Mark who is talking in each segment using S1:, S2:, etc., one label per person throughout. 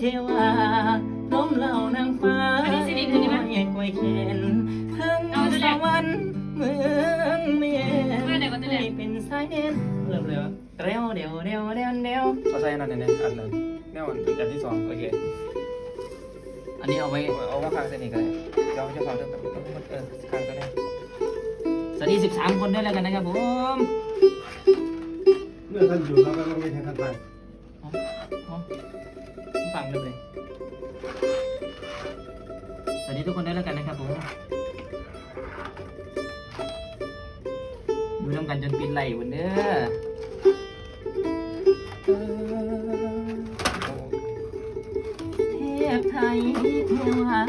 S1: เทวาล้มเหล่านางฟ้าอันนี้สิดีไหม ใหญ่กว่าแขนเพิ่งสวรรค์เมืองเมียนไม่ได้เป็นสายเด่นเริ่มเลยวะเร็วเดี๋ยวเร็วเร็วเร็ว
S2: เอาใส่อันนั้นเนี่ยอันนั้นแน่อันอันที่สองโอเค
S1: อันนี้เอาไว้
S2: เอาว่าคางเส้นนี่กันเลยเราจะฟังเรื่องแบบเออคางก็ได้
S1: สวัสดี13 คนด้วยแล้วกันนะครับผม เ
S3: มื่อท่านอยู่แล้วก็ต้องมีแทนท่านไป
S1: ฟังเลยสวัสดีทุกคนได้แล้วกันนะครับผมดูน้ำกันจนปีนไหลวันเด้อเทพไทยเทวา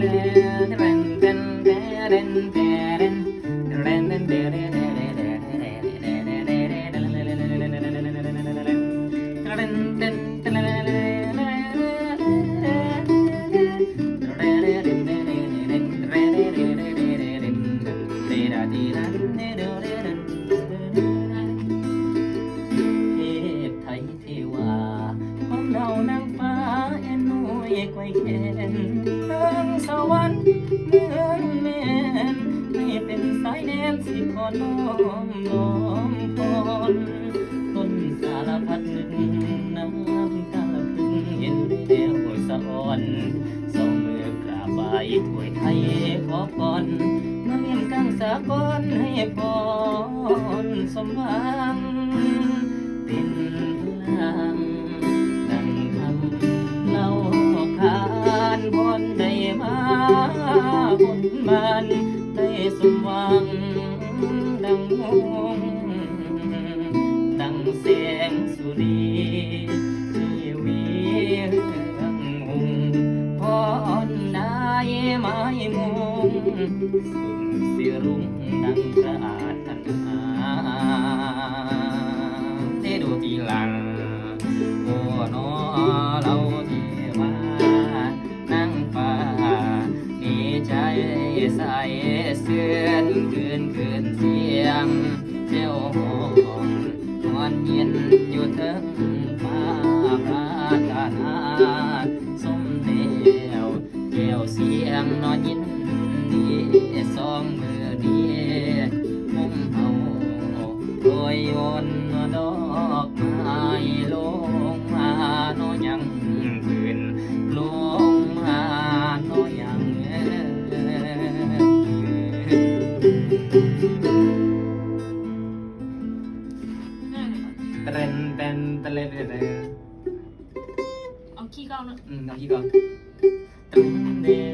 S1: land. ไกวแขนทั้งสวรรค์เมืองแม่นให้เป็นสายแนนสิขอน้อมน้อมพรต้นสารพัดนึกน้ำตาพึ่งเห็นเดียวสะอ่อนสองมือกราบไหว้ถวยไทยขอพรมาเลี้ยงกังสากลให้พรสมหวัง สมหวัง ดังงงดังแสงสุรีชีวีเรื่องหงพรได้ไม้มงสุดสิรุ่งำเจ้าหอมนอนเย็นอยู่เทิงฟ้าพาตานาสมเดียวแก้วเสียงนอนยินดีสองมือดีมุมเฮาโดยโยนดอ เต้นเต้นเต้นเต้นเต้น
S4: เอาขี้เก้าเนอะ
S1: อืมทำที่ก่อนเต้นเต้น